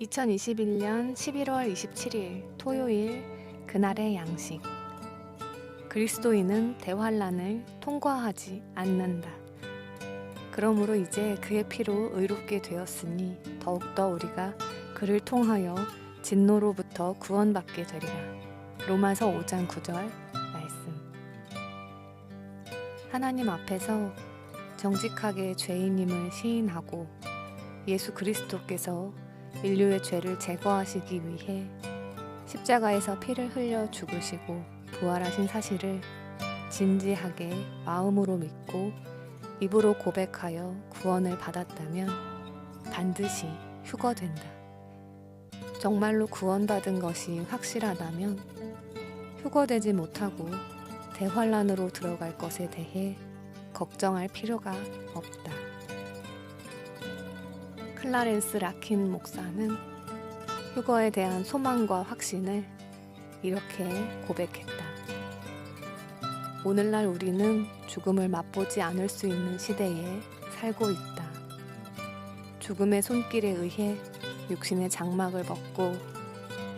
2021년 11월 27일 토요일 그날의 양식 그리스도인은 대환란을 통과하지 않는다. 그러므로 이제 그의 피로 의롭게 되었으니 더욱더 우리가 그를 통하여 진노로부터 구원받게 되리라. 로마서 5장 9절 말씀. 하나님 앞에서 정직하게 죄인임을 시인하고 예수 그리스도께서 인류의 죄를 제거하시기 위해 십자가에서 피를 흘려 죽으시고 부활하신 사실을 진지하게 마음으로 믿고 입으로 고백하여 구원을 받았다면 반드시 휴거된다. 정말로 구원받은 것이 확실하다면 휴거되지 못하고 대환란으로 들어갈 것에 대해 걱정할 필요가 없다. 클라렌스 라킨 목사는 휴거에 대한 소망과 확신을 이렇게 고백했다. 오늘날 우리는 죽음을 맛보지 않을 수 있는 시대에 살고 있다. 죽음의 손길에 의해 육신의 장막을 벗고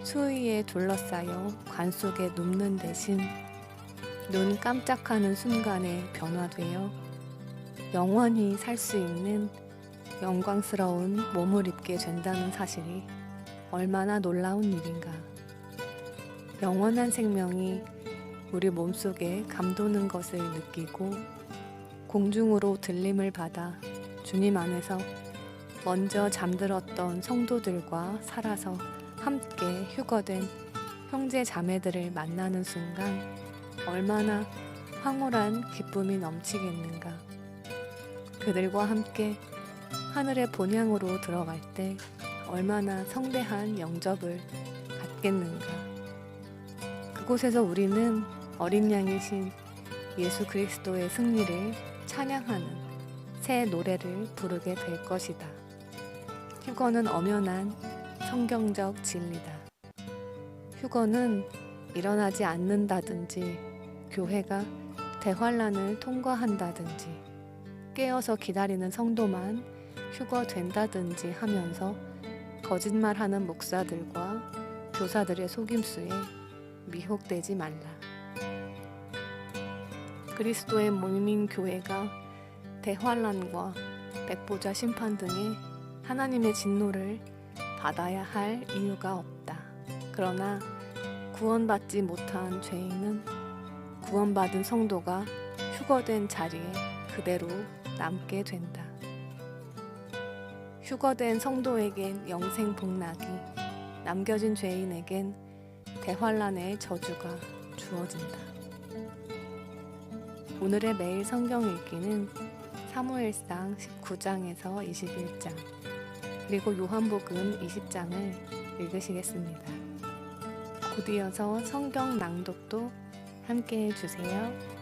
수의에 둘러싸여 관 속에 눕는 대신 눈 깜짝하는 순간에 변화되어 영원히 살 수 있는 영광스러운 몸을 입게 된다는 사실이 얼마나 놀라운 일인가. 영원한 생명이 우리 몸속에 감도는 것을 느끼고 공중으로 들림을 받아 주님 안에서 먼저 잠들었던 성도들과 살아서 함께 휴거된 형제 자매들을 만나는 순간 얼마나 황홀한 기쁨이 넘치겠는가. 그들과 함께 하늘의 본향으로 들어갈 때 얼마나 성대한 영접을 받겠는가. 그곳에서 우리는 어린 양이신 예수 그리스도의 승리를 찬양하는 새 노래를 부르게 될 것이다. 휴거는 엄연한 성경적 진리다. 휴거는 일어나지 않는다든지 교회가 대환란을 통과한다든지 깨어서 기다리는 성도만 휴거 된다든지 하면서 거짓말하는 목사들과 교사들의 속임수에 미혹되지 말라. 그리스도의 모임인 교회가 대환란과 백보자 심판 등의 하나님의 진노를 받아야 할 이유가 없다. 그러나 구원받지 못한 죄인은 구원받은 성도가 휴거된 자리에 그대로 남게 된다. 휴거된 성도에겐 영생 복락이, 남겨진 죄인에겐 대환란의 저주가 주어진다. 오늘의 매일 성경 읽기는 사무엘상 19장에서 21장, 그리고 요한복음 20장을 읽으시겠습니다. 곧 이어서 성경 낭독도 함께 해주세요.